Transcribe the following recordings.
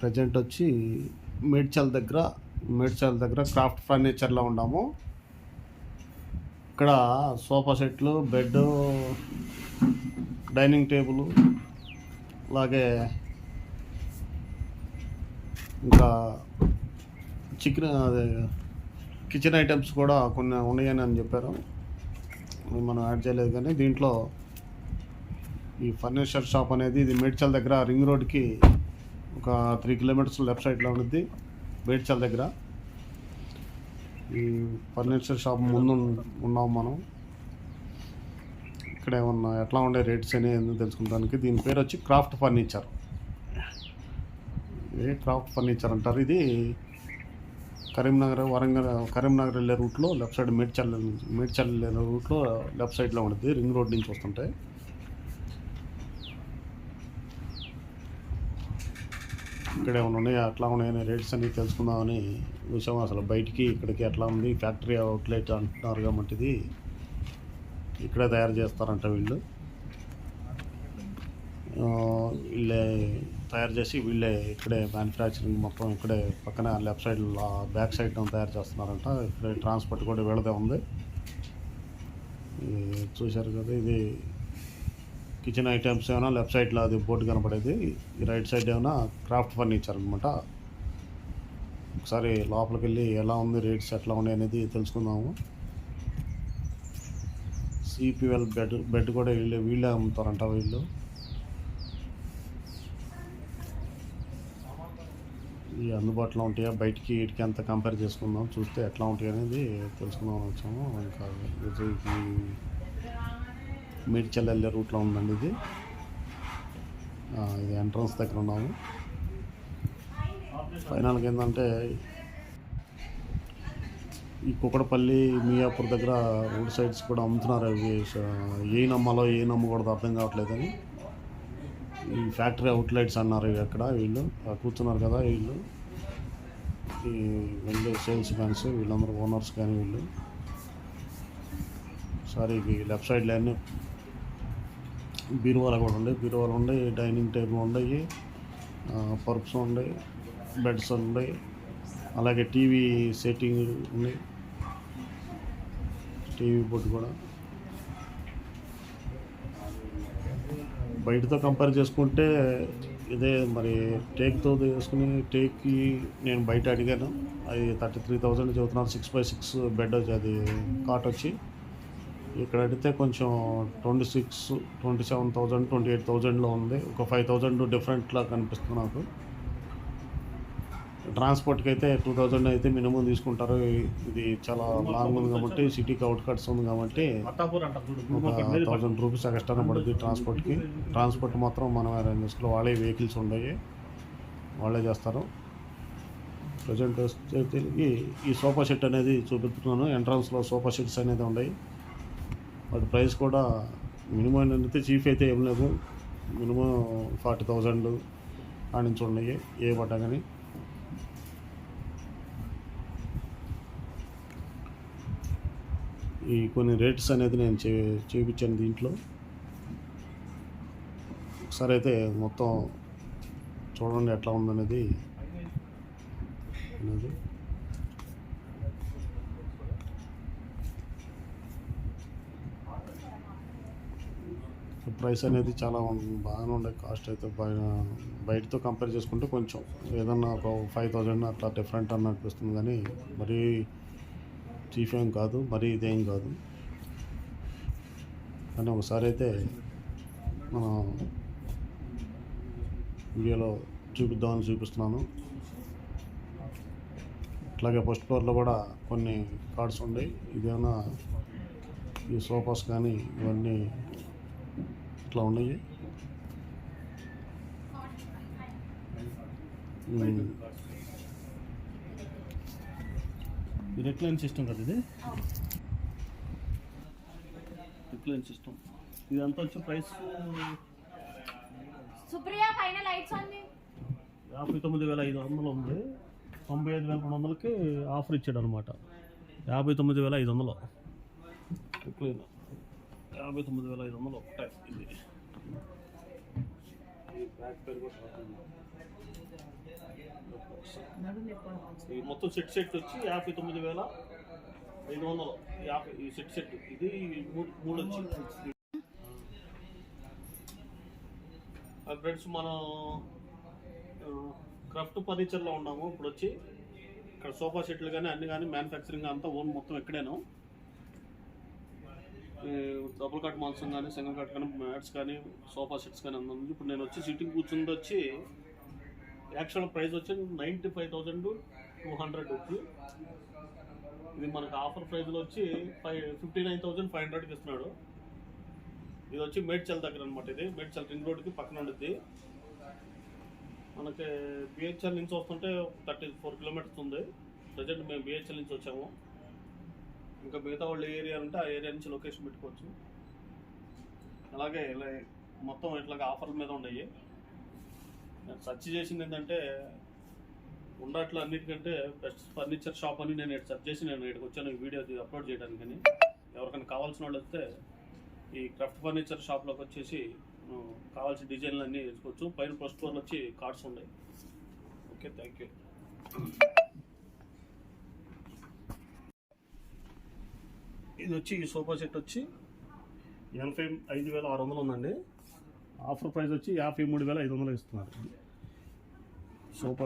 Present వచ్చి మేడ్చల్ దగ్గర మేడ్చల్ దగ్గర క్రాఫ్ట్ ఫర్నిచర్లో ఉన్నాము. ఇక్కడ సోఫా సెట్లు బెడ్ డైనింగ్ టేబుల్ అలాగే ఇంకా చికెన్ అదే కిచెన్ ఐటమ్స్ కూడా కొన్ని ఉన్నాయని అని చెప్పారు. మనం యాడ్ చేయలేదు కానీ దీంట్లో ఈ ఫర్నిచర్ షాప్ అనేది ఇది మేడ్చల్ దగ్గర రింగ్ రోడ్కి ఒక త్రీ కిలోమీటర్స్ లెఫ్ట్ సైడ్లో ఉంటుంది మేడ్చల్ దగ్గర. ఈ ఫర్నిచర్ షాప్ ముందు ఉన్నాం మనం. ఇక్కడ ఏమన్నా ఎట్లా ఉండే రేట్స్ అనేది తెలుసుకుంటానికి? దీని పేరు వచ్చి క్రాఫ్ట్ ఫర్నిచర్. ఇది క్రాఫ్ట్ ఫర్నిచర్ అంటారు? ఇది కరీంనగర్ వరంగల్ కరీంనగర్ వెళ్ళే రూట్లో లెఫ్ట్ సైడ్ మేడ్చల్ మేడ్చల్ వెళ్ళే రూట్లో లెఫ్ట్ సైడ్లో ఉంటుంది రింగ్ రోడ్ నుంచి వస్తుంటాయి ఇక్కడ ఏమైనా ఉన్నాయా అట్లా ఉన్నాయని రేట్స్ అన్నీ తెలుసుకుందామని విషయం అసలు బయటికి ఇక్కడికి ఎట్లా ఉంది ఫ్యాక్టరీ అవుట్లెట్ అంటున్నారు కాబట్టి ఇది ఇక్కడే తయారు చేస్తారంట వీళ్ళు. వీళ్ళే తయారు చేసి వీళ్ళే ఇక్కడే మ్యానుఫ్యాక్చరింగ్ మొత్తం ఇక్కడే పక్కన లెఫ్ట్ సైడ్ బ్యాక్ సైడ్ తయారు చేస్తున్నారంట. ఇక్కడ ట్రాన్స్పోర్ట్ కూడా వీళ్ళదే ఉంది. చూశారు కదా ఇది కిచెన్ ఐటమ్స్ ఏమైనా లెఫ్ట్ సైడ్లో అది బోర్డు కనపడేది ఈ రైట్ సైడ్ ఏమైనా క్రాఫ్ట్ ఫర్నిచర్ అనమాట ఒకసారి లోపలికి వెళ్ళి ఎలా ఉంది రేట్స్ ఎట్లా ఉన్నాయి అనేది తెలుసుకుందాము. సిపిఎల్ బెడ్ బెడ్ కూడా వీళ్ళే వీళ్ళే అమ్ముతారంట వీళ్ళు. ఇవి అందుబాటులో ఉంటాయా? బయటికి వీటికి అంత కంపేర్ చేసుకుందాం చూస్తే ఎట్లా ఉంటాయి అనేది తెలుసుకుందాం వచ్చాము. ఇంకా విజయ్కి మేడ్చల్ వెళ్ళే రూట్లో ఉందండి ఇది. ఇది ఎంట్రన్స్ దగ్గర ఉన్నాము. ఫైనల్గా ఏంటంటే ఈ కుక్కడపల్లి మియాపూర్ దగ్గర రోడ్ సైడ్స్ కూడా అమ్ముతున్నారు. అవి ఏ నమ్మాలో ఏ నమ్మకూడదు అర్థం కావట్లేదని. ఈ ఫ్యాక్టరీ అవుట్లెట్స్ అన్నారు ఇవి అక్కడ వీళ్ళు. కూర్చున్నారు కదా వీళ్ళు. ఈ వెళ్ళే సేల్స్ మ్యాన్స్ వీళ్ళందరూ ఓనర్స్ కానీ వీళ్ళు. సారీ లెఫ్ట్ సైడ్లో అన్నీ బీరువాలు కూడా ఉన్నాయి బీరువాలు ఉన్నాయి డైనింగ్ టేబుల్ ఉన్నాయి పర్ప్స్ ఉన్నాయి బెడ్స్ ఉన్నాయి అలాగే టీవీ సెట్టింగ్ ఉంది టీవీ బోర్డు కూడా. బయటతో కంపేర్ చేసుకుంటే ఇదే మరి టేక్తో చేసుకుని టేక్కి నేను బయట అడిగాను. అది థర్టీ త్రీ థౌజండ్ చదువుతున్నారు సిక్స్ బై సిక్స్ బెడ్ వచ్చి అది కాట్ వచ్చి. ఇక్కడ అడిగితే కొంచెం twenty six twenty seven thousand twenty eight థౌజండ్లో ఉంది. ఒక ఫైవ్ థౌజండ్ డిఫరెంట్లా కనిపిస్తుంది నాకు. ట్రాన్స్పోర్ట్కి అయితే టూ థౌజండ్ అయితే మినిమం తీసుకుంటారు. ఇది చాలా లాంగ్ ఉంది కాబట్టి సిటీకి అవుట్ కట్స్ ఉంది కాబట్టి ఒక థౌజండ్ రూపీస్ ఎక్స్ట్రా పడుతుంది. ట్రాన్స్పోర్ట్కి ట్రాన్స్పోర్ట్ మాత్రం మనం అరేంజ్ చేసుకోవాలి. వాళ్ళే వెహికల్స్ ఉన్నాయి వాళ్ళే చేస్తారు. ప్రజెంట్ వచ్చేసి ఈ సోఫా సెట్ అనేది చూపిస్తున్నాను. ఎంట్రన్స్లో సోఫా సెట్స్ అనేది ఉన్నాయి వాటి ప్రైస్ కూడా మినిమం అయితే చీఫ్ అయితే ఏం లేదు. మినిమం ఫార్టీ థౌజండ్ ఆ నుంచి ఉన్నాయి ఏ పడ్డా కానీ. ఈ కొన్ని రేట్స్ అనేది నేను చే చూపించాను దీంట్లో. ఒకసారి అయితే మొత్తం చూడండి ఎట్లా ఉందనేది. అనేది ప్రైస్ అనేది చాలా బాగానే ఉండే. కాస్ట్ అయితే బయ- బయటతో కంపేర్ చేసుకుంటే కొంచెం ఏదన్నా ఒక ఫైవ్ థౌజండ్ అట్లా డిఫరెంట్ అని అనిపిస్తుంది కానీ మరీ చీఫ్ ఏం కాదు మరీ ఇదేం కాదు. కానీ ఒకసారి అయితే మనం వీడియోలో చూపిద్దామని చూపిస్తున్నాను. అట్లాగే ఫస్ట్ ఫ్లోర్లో కూడా కొన్ని కార్డ్స్ ఉన్నాయి ఇదేమైనా ఈ సోఫాస్ కానీ ఇవన్నీ ఇట్లా ఉన్నాయి. ఉమ్, ఇది రిక్లైన్ సిస్టమ్ కదా ఇది? రిక్లైన్ సిస్టమ్ ఇది ఎంత వచ్చి ప్రైస్ సుప్రియ పైన లైట్స్ ఆన్ చేయి. యాభై తొమ్మిది వేల ఐదు వందలు ఉంది. తొంభై ఐదు వేల రెండు వందలకి ఆఫర్ ఇచ్చాడు అనమాట యాభై తొమ్మిది వేల ఐదు వందలు. రిక్లైన్ యాభై తొమ్మిది వేల ఐదు వందలు ఒకటే. ఇది. మొత్తం సెట్ సెట్ వచ్చి యాభై తొమ్మిది వేల ఐదు వందలు. యాభై ఈ సెట్ సెట్. ఇది మూడు మూడు వచ్చి. ఫ్రెండ్స్ మనం క్రాఫ్ట్ ఫర్నిచర్లో ఉన్నాము. ఇప్పుడు వచ్చి ఇక్కడ సోఫా సెట్లు కానీ అన్ని కానీ మ్యానుఫ్యాక్చరింగ్ అంతా ఓన్ మొత్తం ఎక్కడేను డబుల్ కట్ మాంసం కానీ సింగిల్ కట్ కానీ మ్యాట్స్ కానీ సోఫా సెట్స్ కానీ అందరం ఇప్పుడు నేను వచ్చి సిట్టింగ్ కూర్చుంది వచ్చి యాక్చువల్ ప్రైస్ వచ్చి ninety five thousand two hundred వచ్చి ఇది మనకు ఆఫర్ ప్రైస్లో వచ్చి five fifty nine thousand five హండ్రెడ్కి ఇస్తున్నాడు. ఇది వచ్చి మేడ్చల్ దగ్గర అనమాట ఇది. మేడ్చల్ రింగ్ రోడ్కి పక్కన ఉండిద్ది. మనకి బిహెచ్ఎల్ నుంచి వస్తుంటే థర్టీ ఫోర్ కిలోమీటర్స్ ఉంది. ప్రజెంట్ మేము బిహెచ్ఎల్ నుంచి వచ్చాము. ఇంకా మిగతా వాళ్ళ ఏరియా ఉంటే ఆ ఏరియా నుంచి లొకేషన్ పెట్టుకోవచ్చు. అలాగే ఇలా మొత్తం ఇట్లాగా ఆఫర్ల మీద ఉన్నాయి. నేను సెర్చ్ చేసింది ఏంటంటే ఉండట్లు అన్నిటికంటే బెస్ట్ ఫర్నిచర్ షాప్ అని నేను సెర్చ్ చేసి నేను ఇక్కడికి వచ్చాను ఈ వీడియో అప్లోడ్ చేయడానికి కానీ ఎవరికైనా కావాల్సిన వాళ్ళు వస్తే ఈ క్రాఫ్ట్ ఫర్నిచర్ షాప్లోకి వచ్చేసి కావాల్సిన డిజైన్లు అన్నీ వేసుకోవచ్చు పైన ఫస్ట్ ఫ్లోర్లో వచ్చి కార్డ్స్ ఉన్నాయి. ఓకే థ్యాంక్ యూ ఇది వచ్చి ఈ సోఫా సెట్ వచ్చి ఎనభై ఐదు వేల ఆరు వందలు ఉందండి. ఆఫర్ ప్రైస్ వచ్చి యాభై మూడు వేల ఐదు వందలు ఇస్తున్నారు. సోఫా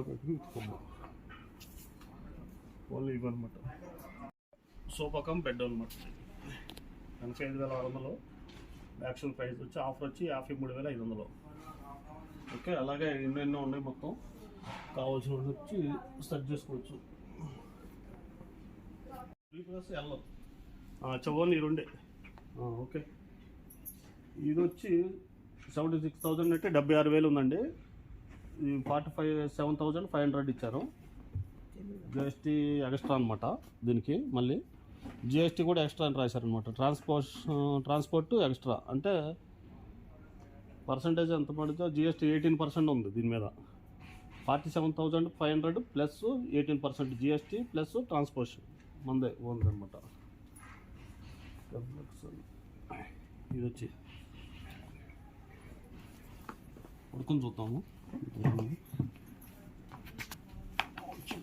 ఓన్లీ ఇవన్నమాట సోఫా కమ్ బెడ్ అనమాట ఎనభై ఐదు వేల ఆరు వందలు. యాక్చువల్ ప్రైస్ వచ్చి ఆఫర్ వచ్చి యాభై మూడు వేల ఐదు వందలు. ఓకే అలాగే ఎన్నెన్నో ఉన్నాయి మొత్తం. కావాల్సిన వచ్చి సెర్చ్ చేసుకోవచ్చు. త్రీ ప్లస్ ఎల్లో చవోన్ ఈ రెండే. ఓకే. ఇది వచ్చి సెవెంటీ సిక్స్ థౌజండ్ అంటే డెబ్బై ఆరు వేలు ఉందండి forty five seven thousand five hundred ఇచ్చారు. జిఎస్టీ ఎక్స్ట్రా అనమాట దీనికి మళ్ళీ. జిఎస్టీ కూడా ఎక్స్ట్రా అని రాశారనమాట ట్రాన్స్పోర్ట్ ట్రాన్స్పోర్ట్ ఎక్స్ట్రా. అంటే పర్సంటేజ్ ఎంత పడితే జిఎస్టీ ఎయిటీన్ పర్సెంట్ ఉంది దీని మీద. Forty seven thousand five hundred plus eighteen percent GST plus transportation. మందే ఉందన్నమాట ఇది వచ్చి పడుకొని చూద్దాము.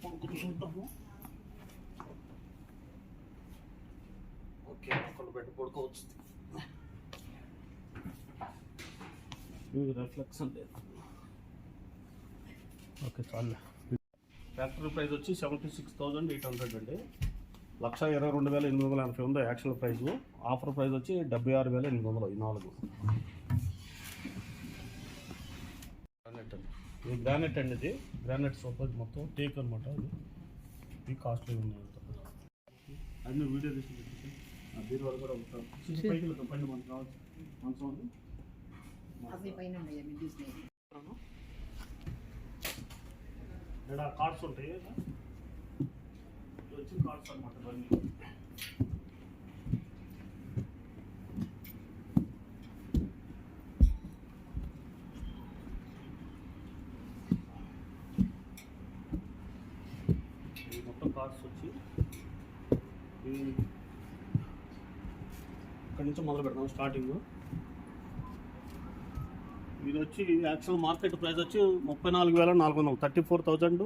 పడుకొని చూద్దాము. ఓకే ఒకళ్ళు పెట్టి పడుకోవచ్చు. ఇది రిఫ్లెక్షన్ లేదు. ఓకే చాలు. ఫ్యాక్టరీ ప్రైస్ వచ్చి seventy six thousand eight hundred అండి. లక్ష ఇరవై రెండు వేల ఎనిమిది వందల ఎనభై ఉంది యాక్చువల్ ప్రైస్? ఆఫర్ ప్రైస్ వచ్చి డెబ్బై ఆరు వేల ఎనిమిది వందలు ఈ నాలుగు. గ్రానైట్ అండి. ఇది గ్రానైట్ అండి ఇది. గ్రానైట్ సోఫా మొత్తం టేక్ అనమాట ఇది ఇది కాస్ట్లీ ఉంది అన్ని వీడియో తీసి ఆ బీరువాలు కూడా పైకి మనకు కావచ్చు మంచం ఉంది ఉన్నాయి ఇక్కడ కార్డ్స్ ఉంటాయి వచ్చి కార్డ్స్ అనమాట ఇవన్నీ. మొత్తం కార్డ్స్ వచ్చి ఇవి నుంచి మొదలు పెడతాం స్టార్టింగ్ ఇది వచ్చి యాక్చువల్ మార్కెట్ ప్రైస్ వచ్చి ముప్పై నాలుగు వేల నాలుగు వందలు థర్టీ ఫోర్ థౌజండ్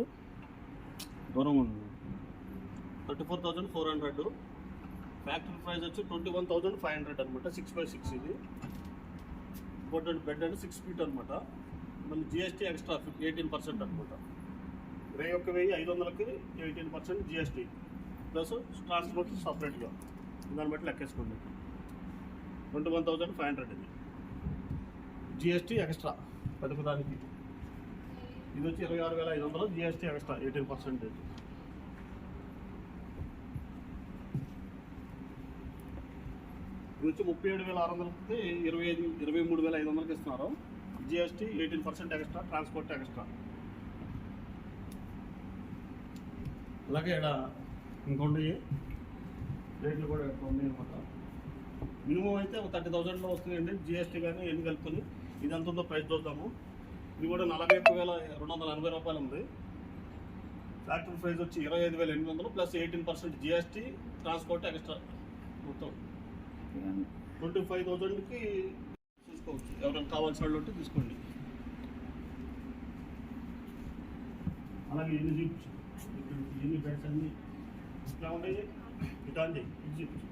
దూరం ఉంది. Thirty four thousand four hundred factory price వచ్చి twenty one thousand five hundred అనమాట సిక్స్ బై సిక్స్ ఇది important bed and six feet అనమాట మళ్ళీ జిఎస్టీ ఎక్స్ట్రా ఎయిటీన్ పర్సెంట్ అనమాట ఇరవై ఒక్క వెయ్యి ఐదు వందలకి eighteen percent GST plus transport సపరేట్గా దాన్ని బట్టి లెక్కేసుకోండి. Twenty one thousand five hundred ఇది జిఎస్టీ ఎక్స్ట్రా పెద్ద దానికి ఇది వచ్చి ఇరవై ఆరు వేల ఐదు వందలు జిఎస్టీ ఎక్స్ట్రా ఎయిటీన్ పర్సెంటేజ్ వచ్చి ముప్పై ఏడు వేల ఆరు వందలకి ఇరవై ఐదు ఇరవై మూడు వేల ఐదు వందలకి ఇస్తున్నారు. GST eighteen percent extra transport extra అలాగే ఇక్కడ ఇంకొండి రేట్లు కూడా ఎక్కువ ఉన్నాయి అనమాట మినిమం అయితే ఒక థర్టీ థౌసండ్లో వస్తున్నాయండి జిఎస్టీ కానీ ఎన్ని కలుపుకొని ఇది ఎంత ఉందో ప్రైస్ చూద్దాము. ఇది కూడా నలభై ఒక్క వేల రెండు వందల ఎనభై రూపాయలు ఉంది. ఫ్యాక్టరీ ప్రైస్ వచ్చి ఇరవై ఐదు వేల ఎనిమిది వందలు plus eighteen percent GST transport extra మొత్తం. ట్వంటీ ఫైవ్ థౌజండ్కి తీసుకోవచ్చు. ఎవరైనా కావాల్సిన వాళ్ళు ఉంటే తీసుకోండి. అలాగే ఎన్ని చూపించు ఎన్ని బెడ్స్ అన్ని? ఇట్లా ఉండేది? ఇట్లా అండి ఇది చూపించు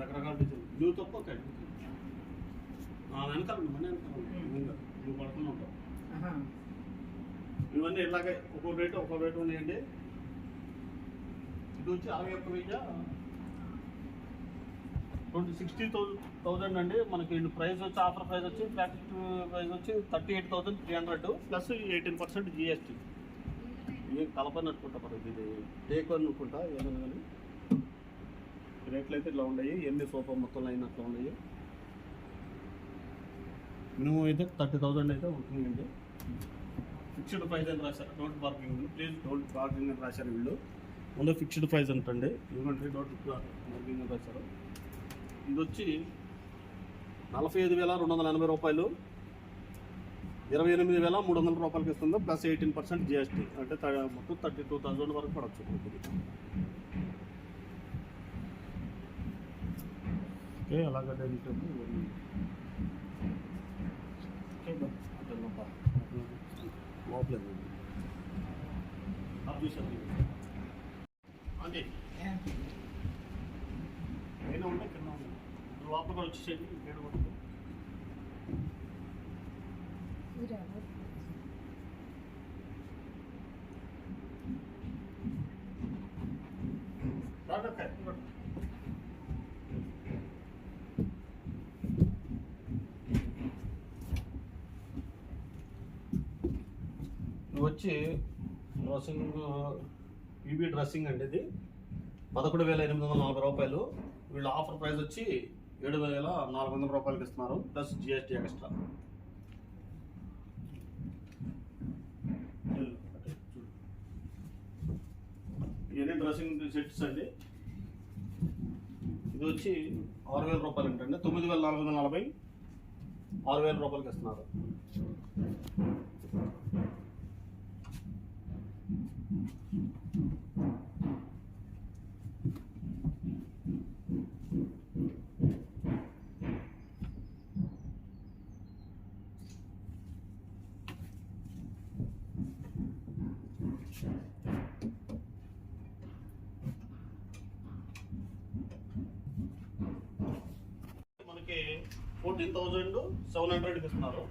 రకరకాల డిజైన్. నువ్వు తప్ప ఒకటి ఆ వెనకాల మన వెనకాల నువ్వు పడుకుని ఉంటావు. ఆహా. ఇవన్నీ ఇలాగే ఒక్కో రేటు ఒక్కో రేటు ఉన్నాయండి. ఇది వచ్చి అరవై ఒక్క వెయ్యి ట్వంటీ సిక్స్టీ థౌసండ్ థౌసండ్ అండి. మనకి ప్రైస్ వచ్చి ఆఫర్ ప్రైస్ వచ్చి ప్యాకెట్ ప్రైస్ వచ్చి thirty eight thousand three hundred plus eighteen percent GST ఇది కలపని అనుకుంటా మరి ఇది టేక్ అని అనుకుంటా. ఏదైనా కానీ. రేట్లు అయితే ఇట్లా ఉన్నాయి. ఎన్ని సోఫా మొత్తం లైన్ అట్లా ఉన్నాయి. మినిమం అయితే థర్టీ థౌసండ్ అయితే ఉంటుందండి ఫిక్స్డ్ ప్రైస్ అని రాశారు. Don't parking please don't parking అని రాశారు వీళ్ళు. ముందు ఫిక్స్డ్ ప్రైస్ అంటండి. ఇవ్వండి డోంట్ పార్కింగ్ అని రాశారు. ఇది వచ్చి నలభై ఐదు వేల రెండు వందల ఎనభై రూపాయలు ఇరవై ఎనిమిది వేల మూడు వందల రూపాయలకి ఇస్తుంది ప్లస్ ఎయిటీన్ పర్సెంట్ జిఎస్టీ. అంటే త- మొత్తం థర్టీ టూ థౌజండ్ వరకు పడవచ్చు. ఓకే అలాగే లోపల. లోపలేదు ఉన్నాయి లోపల కూడా వచ్చేసేది గేడు కొట్టుకో వచ్చి డ్రెస్సింగ్ ఈబీ డ్రెస్సింగ్ అండి ఇది. పదకొండు వేల ఎనిమిది వందల నలభై రూపాయలు. వీళ్ళ ఆఫర్ ప్రైస్ వచ్చి ఏడు వేల నాలుగు వందల రూపాయలకి ఇస్తున్నారు ప్లస్ జిఎస్టీ ఎక్స్ట్రా ఇవన్నీ డ్రెస్సింగ్ సెట్స్ అండి. ఇది వచ్చి ఆరు వేల రూపాయలు ఏంటండి తొమ్మిది వేల నాలుగు వందల నలభై ఆరు వేల రూపాయలకి ఇస్తున్నారు మనకి ఫోర్టీన్ థౌజండ్ సెవెన్ హండ్రెడ్కి ఇస్తున్నారు.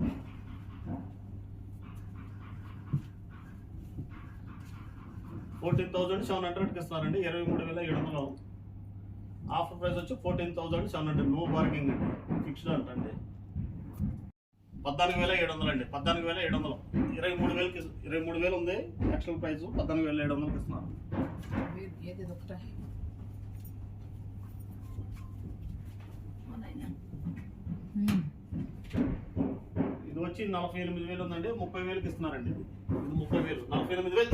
ఫోర్టీన్ థౌజండ్ సెవెన్ హండ్రెడ్కి ఇస్తున్నారండి. ఇరవై మూడు వేల ఏడు వందలు ఆఫర్ ప్రైస్ వచ్చి fourteen thousand seven hundred. No bargaining అండి. ఫిక్స్డ్ అంటండి. పద్నాలుగు వేల ఏడు వందలు అండి. పద్నాలుగు వేల ఏడు వందలు. ఇరవై మూడు వేలకి ఇరవై మూడు వేలు ఉంది. యాక్చువల్ ప్రైస్ పద్నాలుగు వేల ఏడు వందలకి ఇస్తున్నారు ఏ- ఏది ఇది ఒకటే మా నాయనా. ఉమ్. ఇది వచ్చి నలభై ఎనిమిది వేలు ఉందండి. ముప్పై వేలకి ఇస్తున్నారండి ఇది. ఇది ముప్పై వేలు. నలభై ఎనిమిది వేలు.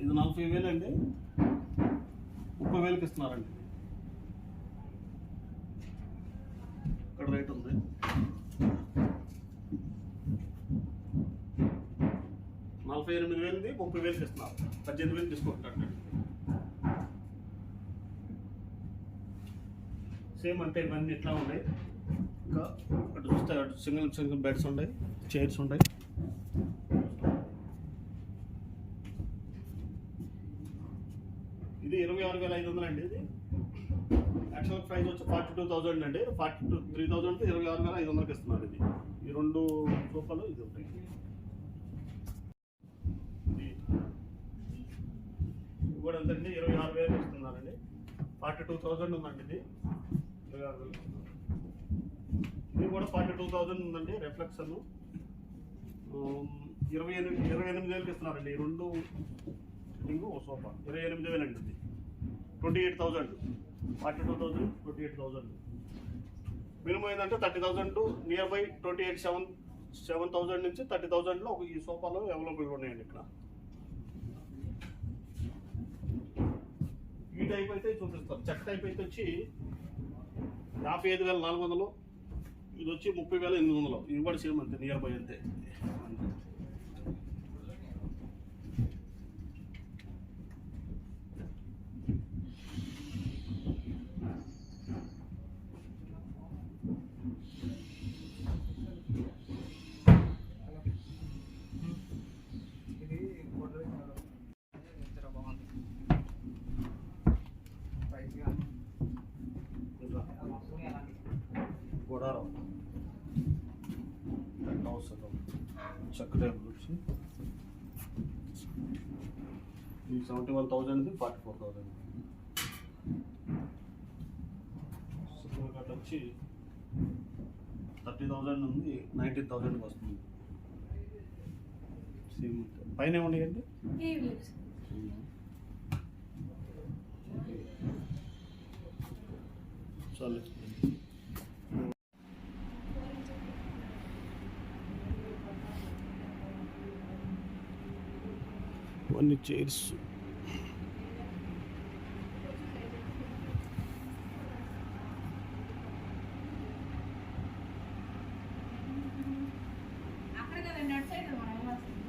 ఇది నలభై వేలు అండి. ముప్పై వేలకు ఇస్తున్నారండి. ఇక్కడ రేట్ ఉంది. నలభై ఎనిమిది వేలది ముప్పై వేలకు ఇస్తున్నారు. పద్దెనిమిది వేలు డిస్కౌంట్ అండి సేమ్ అంటే ఇవన్నీ ఇట్లా ఉన్నాయి. ఇంకా అటు చూస్తే అటు సింగిల్ సింగిల్ బెడ్స్ ఉన్నాయి చైర్స్ ఉన్నాయి. ఇది ఇరవై ఆరు వేల ఐదు వందలు అండి ఇది. యాక్చువల్ ప్రైస్ వచ్చి ఫార్టీ టూ థౌజండ్ అండి. ఫార్టీ టూ త్రీ థౌజండ్ ఇరవై ఆరు వేల ఐదు వందలకి ఇస్తున్నారు ఇది. ఈ రెండు సోఫాలు ఇది ఉంటాయి. ఇది. కూడా ఎంతండి ఇరవై ఆరు వేలు ఇస్తున్నారండి. ఫార్టీ టూ థౌజండ్ ఉందండి ఇది. ఇరవై ఇది కూడా ఫార్టీ టూ థౌజండ్ ఉందండి రిఫ్లెక్షన్ ఇరవై ఎనిమిది ఇరవై ఎనిమిది వేలకి ఇస్తున్నారండి. ఈ రెండు ఇంకో ఓ సోఫా. ఇరవై ఎనిమిది వేలు అండి ఇది. Twenty eight thousand. Forty two thousand twenty eight thousand. Minimum ఏంటంటే thirty thousand near by twenty eight seven seven thousand నుంచి థర్టీ థౌజండ్లో ఒక ఈ సోఫాలు అవైలబుల్గా ఉన్నాయండి ఇక్కడ. ఈ టైప్ అయితే చూపిస్తారు చెక్క టైప్ అయితే వచ్చి యాభై ఐదు వేల నాలుగు వందలు. ఇది వచ్చి ముప్పై వేల ఎనిమిది వందలు. ఇవి కూడా సేమ్ అంతే నియర్ బై అంతే. చెక్ టేబుల్ వచ్చి ఈ seventy one థౌజండ్ది forty four thousand supreme card వచ్చి థర్టీ థౌజండ్ ఉంది నైన్టీన్ థౌజండ్కి వస్తుంది సేమ్ పైన ఏమున్నాయండి. చాలు ఇవన్నీ చైర్స్ అక్కడ కదా నట్ సైడ్ మనం ఏమొస్తుంది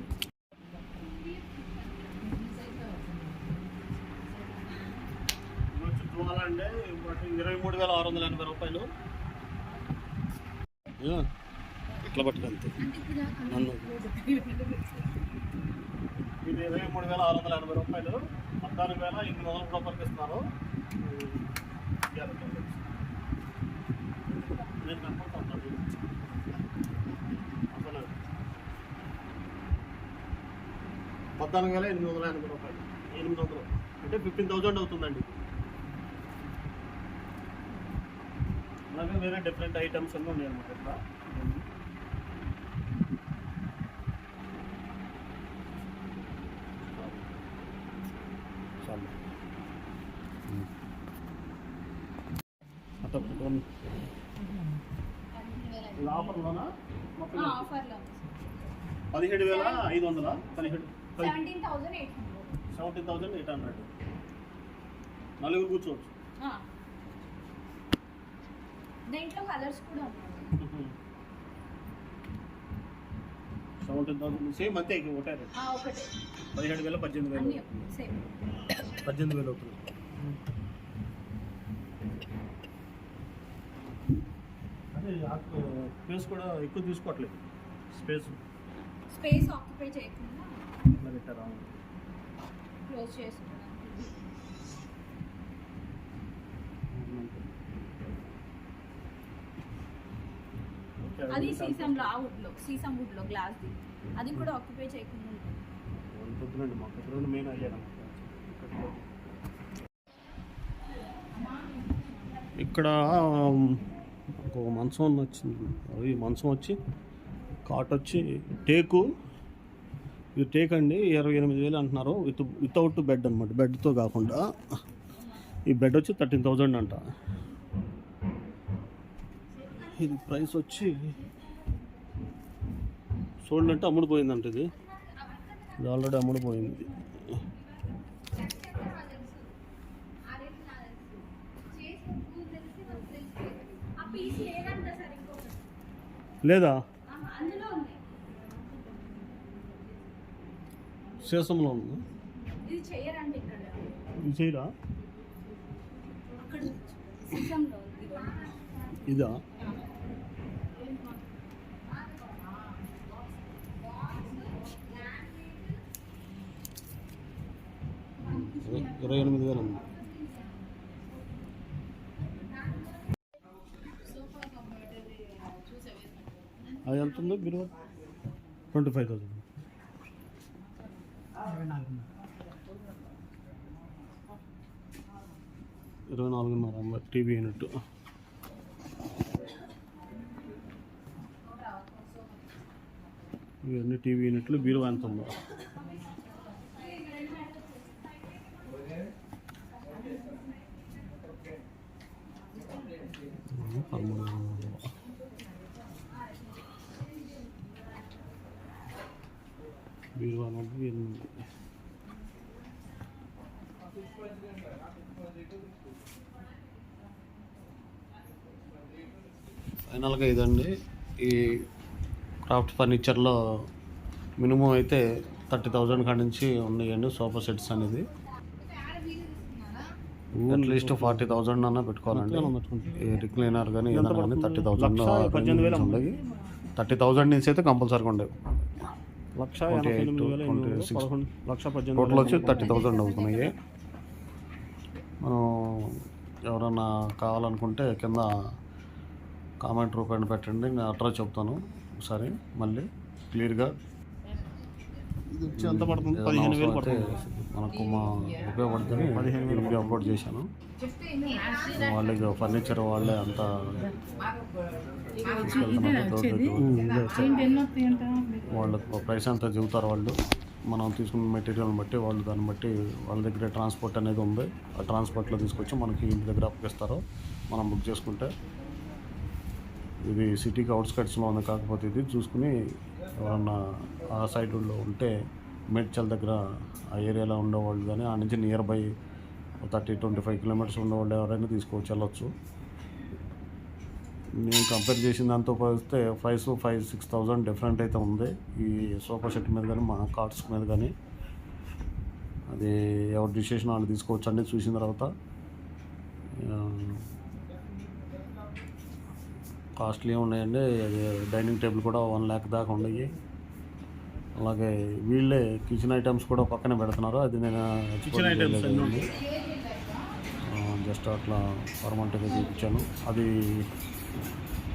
ఇవి వచ్చి జ్వాలంటే వాటి ఇరవై మూడు వేల ఆరు వందల ఎనభై రూపాయలు యా, ఇట్లా పట్టుకంతే నన్ను ఇది ఇరవై మూడు వేల ఆరు వందల ఎనభై రూపాయలు పద్నాలుగు వేల ఎనిమిది వందల రూపాయలకి ఇస్తున్నారు నేను కనుక్కుంటాను అసలు పద్నాలుగు వేల ఎనిమిది వందల ఎనభై రూపాయలు. ఎనిమిది వందలు. అంటే ఫిఫ్టీన్ థౌజండ్ అవుతుందండి. అలాగే వేరే డిఫరెంట్ ఐటమ్స్ అన్నీ ఉన్నాయి అనమాట ఇక్కడ. ఆఫర్లోనా? పదిహేడు వేల ఐదు వందల? పదిహేడు సెవెంటీన్ థౌసండ్ ఎయిట్ హండ్రెడ్. నలుగురు కూర్చోవచ్చు. దీంట్లో కలర్స్ కూడా సెవెంటీన్ థౌసండ్ సేమ్ అంతే ఒకటే పదిహేడు వేల పద్దెనిమిది వేలు. పద్దెనిమిది వేలు అవుతుంది. స్పేస్ కూడా ఎక్కువ తీసుకోవట్లేదు. స్పేస్ స్పేస్ ఆక్యుపై చేయకుండా క్లోజ్ చేసుకోవడానికి. అది అది సీసంలో ఆ వుడ్లో సీసం వుడ్లో గ్లాస్ది అది కూడా ఆక్యుపై చేయకుండా ఉంటుంది. పొద్దునండి మా మెయిన్ అయ్యాను ఇక్కడ ఒక మంచం వచ్చింది అది మంచం వచ్చి కాట్ వచ్చి టేకు. ఇది టేక్ అండి ఇరవై ఎనిమిది వేలు అంటున్నారు. విత్ వితౌట్ బెడ్ అనమాట బెడ్తో కాకుండా. ఈ బెడ్ వచ్చి థర్టీన్ థౌజండ్ అంట. ఇది ప్రైస్ వచ్చి సోల్డ్ అంటే అమ్ముడుపోయిందంట ఇది. ఇది ఆల్రెడీ అమ్ముడుపోయింది. లేదా? సీసంలో ఉంది. ఇది చెయ్యరంట ఇక్కడ. ఇది చేయరా? అక్కడ సీసంలో ఉంది. ఇదా? ఇరవై ఎనిమిది వేలు ఉంది. అది ఎంత ఉందో? మీరు ట్వంటీ ఫైవ్ థౌసండ్. ఇరవై నాలుగున్నర టీవీ యూనిట్. ఇవన్నీ టీవీ యూనిట్లు బీరువా ఎంత ఉందో. బీరువా ఎనిమిది. ఫైనల్గా ఇదండి. ఈ క్రాఫ్ట్ ఫర్నిచర్లో మినిమం అయితే థర్టీ థౌజండ్ కాడి నుంచి ఉన్నాయండి సోఫా సెట్స్ అనేది. అట్లీస్ట్ ఫార్టీ థౌజండ్ అన్న పెట్టుకోవాలండి. రిక్లైనర్ కానీ ఏదైనా కానీ థర్టీ థౌజండ్ ఉండయి థర్టీ థౌజండ్ నుంచి అయితే కంపల్సరీగా ఉండేవి. లక్ష టోటల్ వచ్చి థర్టీ థౌజండ్ అవుతున్నాయి. మనం ఎవరన్నా కావాలనుకుంటే కింద కామెంట్ రూపాయన పెట్టండి నేను అడ్రస్ చెప్తాను ఒకసారి మళ్ళీ క్లియర్గా. ఇది వచ్చి ఎంత పడుతుంది? ఏదైనా పదిహేను వేలు మనకు మా ఉపయోగపడుతుంది పదిహేను వేలు వీడియో అప్లోడ్ చేశాను. వాళ్ళకి ఫర్నిచర్ వాళ్ళే అంతా. వాళ్ళకు ప్రైస్ అంతా చెబుతారు వాళ్ళు. మనం తీసుకున్న మెటీరియల్ బట్టి వాళ్ళు దాన్ని బట్టి వాళ్ళ దగ్గర ట్రాన్స్పోర్ట్ అనేది ఉంది. ఆ ట్రాన్స్పోర్ట్లో తీసుకొచ్చి మనకి ఇంటి దగ్గర అప్పగిస్తారు. మనం బుక్ చేసుకుంటే ఇది సిటీకి అవుట్స్కట్స్లో ఉంది కాకపోతే ఇది చూసుకుని ఎవరన్నా ఆ సైడ్లో ఉంటే మేడ్చల్ దగ్గర ఆ ఏరియాలో ఉండేవాళ్ళు కానీ ఆ నుంచి near by thirty twenty five kilometres ఉండేవాళ్ళు ఎవరైనా తీసుకొచ్చి వెళ్ళొచ్చు. నేను కంపేర్ చేసిన దాంతో పోలిస్తే five five six thousand different అయితే ఉంది. ఈ సోఫా సెట్ మీద కానీ మా కార్డ్స్ మీద కానీ అది ఎవరి డిసిషన్ వాళ్ళు తీసుకోవచ్చు అండి చూసిన తర్వాత కాస్ట్లీ ఉన్నాయండి. అది డైనింగ్ టేబుల్ కూడా వన్ ల్యాక్ దాకా ఉన్నాయి అలాగే వీళ్ళే కిచెన్ ఐటమ్స్ కూడా పక్కన పెడుతున్నారు. అది నేను కిచెన్ ఐటమ్స్. జస్ట్ అట్లా పర్మనెంట్గా చూపించాను. అది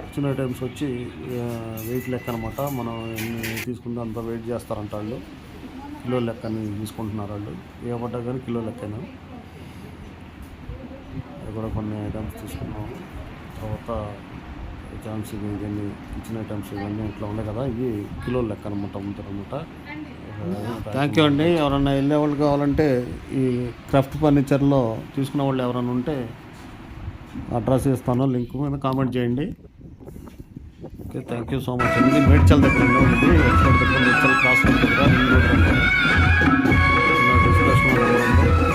కిచెన్ ఐటమ్స్ వచ్చి వెయిట్ లెక్క అనమాట మనం తీసుకుంటే అంత వెయిట్ చేస్తారంట వాళ్ళు. కిలో లెక్కని తీసుకుంటున్నారు వాళ్ళు. ఏ పడ్డా కానీ కిలో లెక్కన. అది కూడా కొన్ని ఐటమ్స్ తీసుకున్నాం తర్వాత ఇవి ఇవన్నీ కిచెన్ ఐటమ్స్ ఇవన్నీ ఇట్లా ఉన్నాయి కదా ఇవి కిలో లెక్క అనమాట అమ్ముతారనమాట థ్యాంక్ యూ అండి. ఎవరన్నా వెళ్ళే వాళ్ళు కావాలంటే ఈ క్రాఫ్ట్ ఫర్నిచర్లో తీసుకునే వాళ్ళు ఎవరైనా ఉంటే అడ్రస్ ఇస్తాను లింక్ మీద కామెంట్ చేయండి. Okay thank you so much అండి. మేడ్చల్ దగ్గర ఉంది ఎక్స్పోర్ట్ దగ్గర మేడ్చల్ క్రాస్ రోడ్ దగ్గర రింగ్ రోడ్ దగ్గర. డిస్కషన్